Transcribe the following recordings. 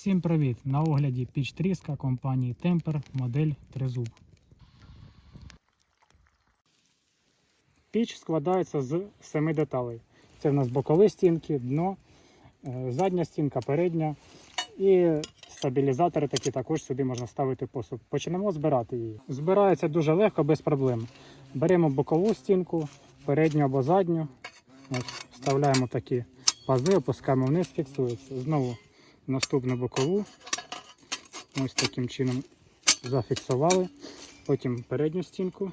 Всім привіт! На огляді піч тріска компанії Temper модель Тризуб. Піч складається з семи деталей. Це в нас бокові стінки, дно, е, задня стінка, передня і стабілізатори такі також сюди можна ставити посуд. Почнемо збирати її. Збирається дуже легко, без проблем. Беремо бокову стінку, передню або задню. Ось, вставляємо такі пази, опускаємо вниз, фіксується. Знову наступну бокову. Ось таким чином зафіксували. Потім передню стінку.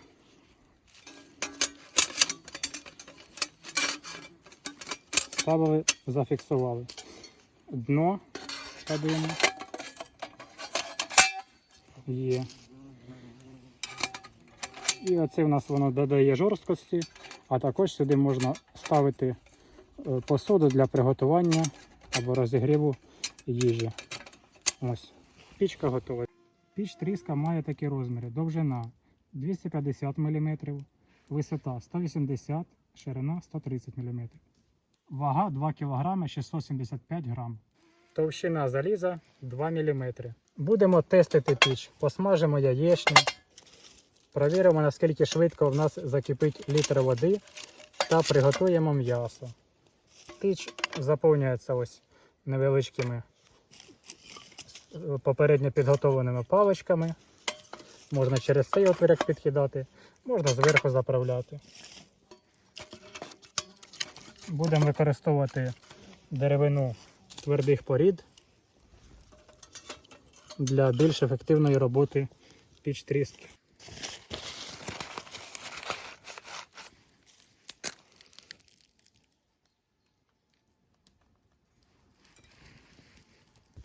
Ставили, зафіксували. Дно ставимо. Є. І оце в нас воно додає жорсткості, а також сюди можна ставити е, посуду для приготування або розігріву їжі. Ось. Пічка готова. Піч тріска має такі розміри. Довжина 250 мм, висота 180 ширина 130 мм. Вага 2 кг 675 г. Товщина заліза 2 мм. Будемо тестити піч. Посмажимо яєчню. Провіримо, наскільки швидко в нас закипить літр води та приготуємо м'ясо. Піч заповнюється ось невеличкими попередньо підготовленими паличками. Можна через цей отвірок підкидати, можна зверху заправляти. Будемо використовувати деревину твердих порід для більш ефективної роботи піч тріски.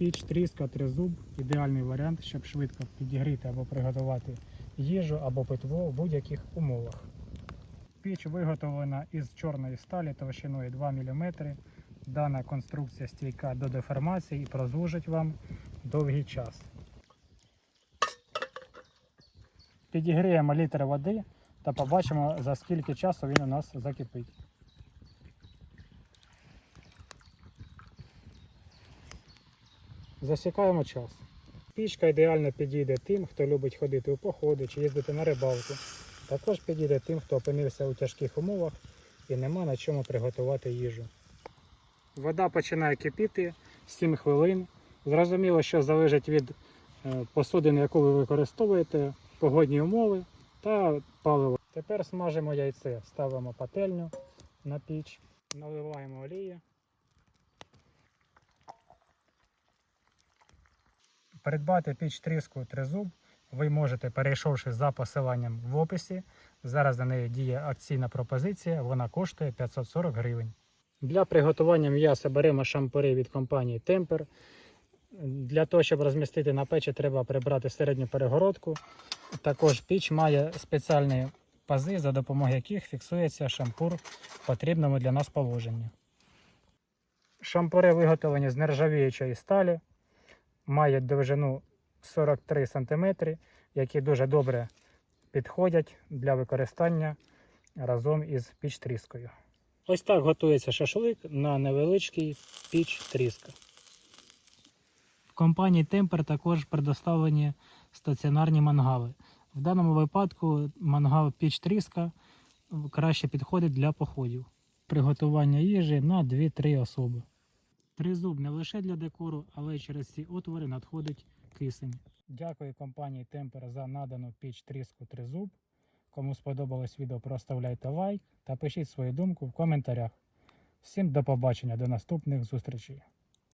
Піч тріска тризуб ідеальний варіант, щоб швидко підігріти або приготувати їжу або питво в будь-яких умовах. Піч виготовлена із чорної сталі товщиною 2 мм. Дана конструкція стійка до деформації і прослужить вам довгий час. Підігріємо літр води та побачимо за скільки часу він у нас закипить. Засікаємо час. Пічка ідеально підійде тим, хто любить ходити у походи чи їздити на рибалку. Також підійде тим, хто опинився у тяжких умовах і нема на чому приготувати їжу. Вода починає кипіти 7 хвилин. Зрозуміло, що залежить від е, посудини, яку ви використовуєте, погодні умови та паливо. Тепер смажимо яйце, ставимо пательню на піч, наливаємо олії. Придбати піч тріску тризуб ви можете, перейшовши за посиланням в описі. Зараз на неї діє акційна пропозиція, вона коштує 540 гривень. Для приготування м'яса беремо шампури від компанії Temper. Для того, щоб розмістити на печі, треба прибрати середню перегородку. Також піч має спеціальні пази, за допомогою яких фіксується шампур в потрібному для нас положенні. Шампури виготовлені з нержавіючої сталі має довжину 43 см, які дуже добре підходять для використання разом із піч тріскою. Ось так готується шашлик на невеличкий піч тріска. В компанії Темпер також предоставлені стаціонарні мангали. В даному випадку мангал піч тріска краще підходить для походів. Приготування їжі на 2-3 особи. Тризуб не лише для декору, але й через ці отвори надходить кисень. Дякую компанії Темпер за надану піч тріску тризуб. Кому сподобалось відео, проставляйте лайк та пишіть свою думку в коментарях. Всім до побачення, до наступних зустрічей.